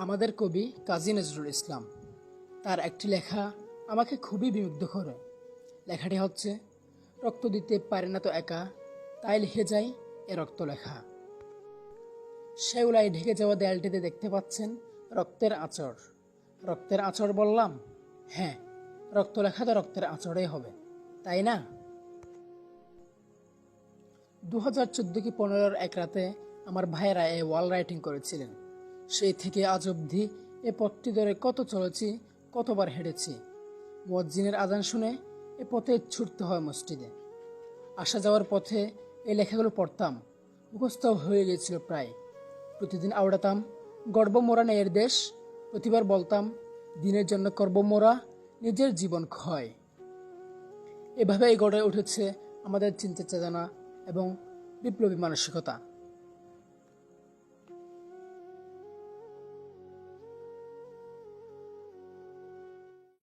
আমাদের কবি কাজী নজরুল ইসলাম। তার একটি লেখা আমাকে খুবই বিমুগ্ধ করে। লেখাটি হচ্ছে, রক্ত দিতে পারে না তো একা, তাই লিখে যাই এ রক্ত লেখা। শেওলায় ঢেকে যাওয়া দেয়ালটিতে দেখতে পাচ্ছেন রক্তের আচর রক্তের আচর বললাম হ্যাঁ রক্ত লেখা তো রক্তের আঁচড়েই হবে, তাই না? দু হাজার চোদ্দ কি পনেরোর এক রাতে আমার ভাইয়েরা এ ওয়াল রাইটিং করেছিলেন। সেই থেকে আজ অবধি এ পথটি ধরে কত চলেছি, কতবার হেঁটেছি। মজ্জিনের আজান শুনে এ পথে ছুটতে হয় মসজিদে। আসা যাওয়ার পথে এই লেখাগুলো পড়তাম, মুখস্থ হয়ে গিয়েছিল প্রায়। প্রতিদিন আওড়াতাম, গর্ব মোরা নেয়ের দেশ। প্রতিবার বলতাম, দিনের জন্য করব মোরা, নিজের জীবন ক্ষয়। এভাবেই গড়ে উঠেছে আমাদের চিন্তা চেতনা এবং বিপ্লবী মানসিকতা।